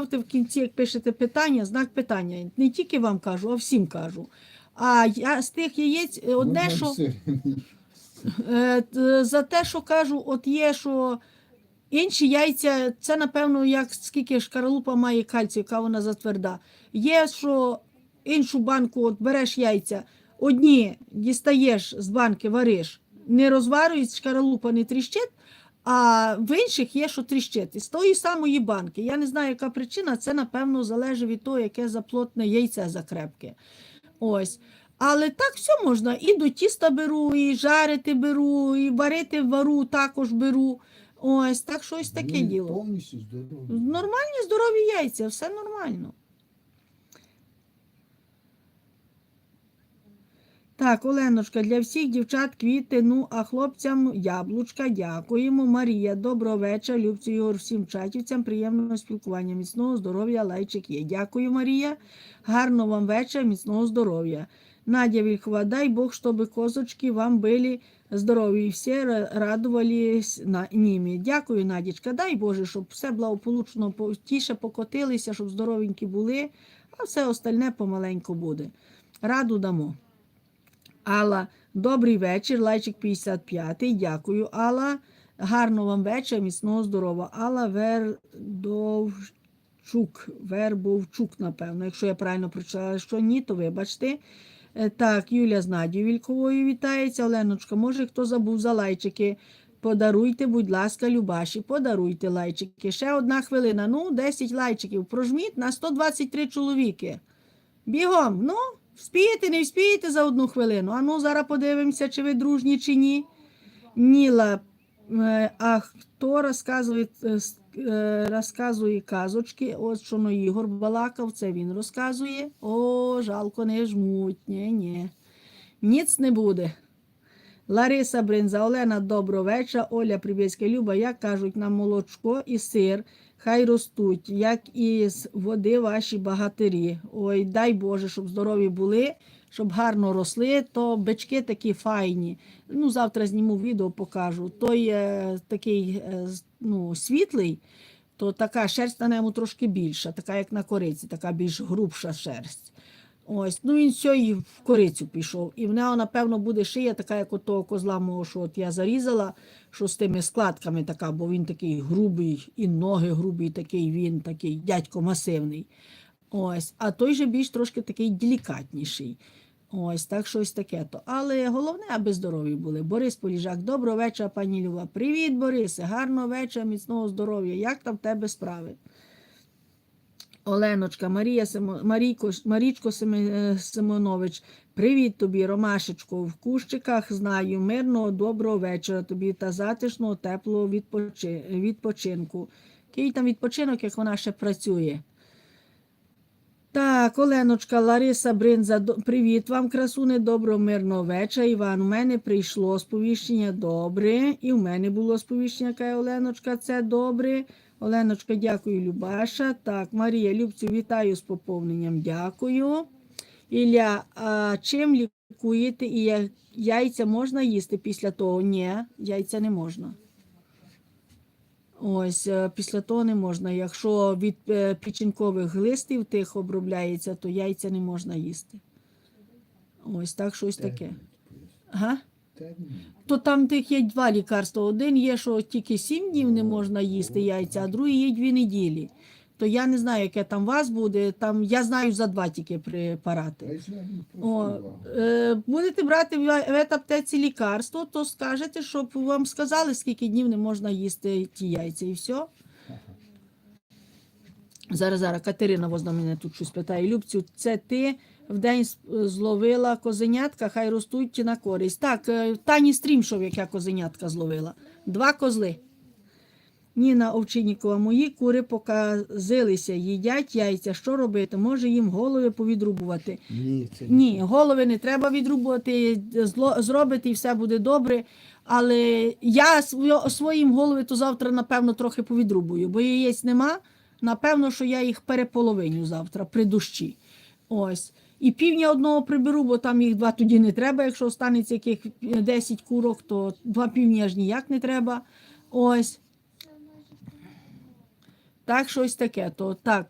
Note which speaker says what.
Speaker 1: ставте в кінці, як пишете питання, знак питання. Не тільки вам кажу, а всім кажу. А я з тих яєць е, одне,
Speaker 2: Можна
Speaker 1: що е, за те, що кажу, от є, що інші яйця, це напевно, як скільки шкаралупа має кальцію, яка вона затверда. Є, що іншу банку, от береш яйця, одні дістаєш з банки, вариш, не розварюють, шкаралупа не тріщить, а в інших є, що тріщить. І з тої самої банки. Я не знаю, яка причина, це, напевно, залежить від того, яке заплотне яйце закрепке. Ось. Але так все можна. І до тіста беру, і жарити беру, і варити вару також беру. Ось, так щось таке діло.
Speaker 2: Повністю здоровий.
Speaker 1: Нормальні здорові яйця, все нормально. Так, Оленочка, для всіх дівчат квіти, ну а хлопцям яблучка, дякуємо. Марія, доброго вечора, Любцю Ігор, всім чатівцям, приємного спілкування, міцного здоров'я, лайчик є. Дякую, Марія. Гарного вам вечора, міцного здоров'я. Надя Вільхова, дай Бог, щоб козочки вам були здорові і всі ра- радувались на ними. Дякую, Надічка. Дай Боже, щоб все благополучно тіше покотилися, щоб здоровенькі були, а все остальне помаленьку буде. Раду дамо. Алла, добрий вечір, лайчик 55. Дякую, Алла. Гарного вам вечора, міцного здорова. Алла Вердовчук. Вербовчук, напевно, якщо я правильно прочитала, що ні, то вибачте. Е, Так, Юля з Надією Вільковою вітається. Оленочка, може, хто забув за лайчики. Подаруйте, будь ласка, Любаші, подаруйте лайчики. Ще одна хвилина. Ну, 10 лайчиків. Прожміть на 123 чоловіки. Бігом, ну, вспієте, не вспієте за одну хвилину. А ну, зараз подивимося, чи ви дружні, чи ні. Ніла, е, а хто розказує, е, е, розказує казочки? От що ну, Ігор балакав, це він розказує. О, жалко, не жмуть. Ні, ні. Ніц не буде. Лариса Бринза, Олена, доброго вечора. Оля Прибєцька, Люба, як кажуть, нам молочко і сир, хай ростуть, як із води ваші багатирі. Ой, дай Боже, щоб здорові були, щоб гарно росли, то бички такі файні. Ну, завтра зніму відео, покажу. Той е, такий е, ну, світлий, то така шерсть на ньому трошки більша, така як на кориці, така більш грубша шерсть. Ось, ну він все в корицю пішов. І в нього, напевно, буде шия, така, як у того козла мого, що от я зарізала, що з тими складками така, бо він такий грубий, і ноги грубі, такий він, такий дядько масивний. Ось, а той же більш трошки такий делікатніший. Ось так щось таке. то. Але головне, аби здорові були. Борис Поліжак, доброго вечора, пані Люба. Привіт, Борисе, гарного вечора, міцного здоров'я. Як там в тебе справи? Оленочка, Марія Симо, Марійко, Марічко Семи- е, Симонович, привіт тобі, Ромашечко. В кущиках знаю. Мирного, доброго вечора тобі та затишного, теплого відпочи, відпочинку. Який там відпочинок, як вона ще працює? Так, Оленочка, Лариса Бринза, привіт вам, красуне, доброго, мирного вечора. Іван, у мене прийшло сповіщення добре, і в мене було сповіщення, каже Оленочка, це добре. Оленочка, дякую, Любаша. Так, Марія Любцю, вітаю з поповненням, дякую. Ілля, а чим лікуєте і яйця можна їсти після того? Ні, яйця не можна. Ось е, після того не можна. Якщо від е, печінкових глистів тих обробляється, то яйця не можна їсти. Ось так щось таке. Ага. То там тих є два лікарства. Один є, що тільки сім днів не можна їсти яйця, а другий є дві неділі. То я не знаю, яке там у вас буде. Там я знаю за два тільки препарати.
Speaker 2: Знаю,
Speaker 1: О, е, будете брати в аптеці лікарство, то скажете, щоб вам сказали, скільки днів не можна їсти ті яйця, і все. Зараз, зараз, Катерина возна мене тут щось питає. Любцю, це ти в день зловила козенятка, хай ростуть на користь. Так, е, Тані Стрімшов, як я козенятка зловила. Два козли. Ніна Овчиннікова, мої кури показилися, їдять яйця. Що робити? Може їм голови повідрубувати.
Speaker 2: Ні, це
Speaker 1: Ні, голови не треба відрубувати, зло, зробити і все буде добре. Але я своє- своїм голови то завтра, напевно, трохи повідрубую, бо яєць нема. Напевно, що я їх переполовиню завтра при дощі. Ось. І півня одного приберу, бо там їх два тоді не треба. Якщо останеться яких 10 курок, то два півня ж ніяк не треба. Ось. Так, щось таке. То так.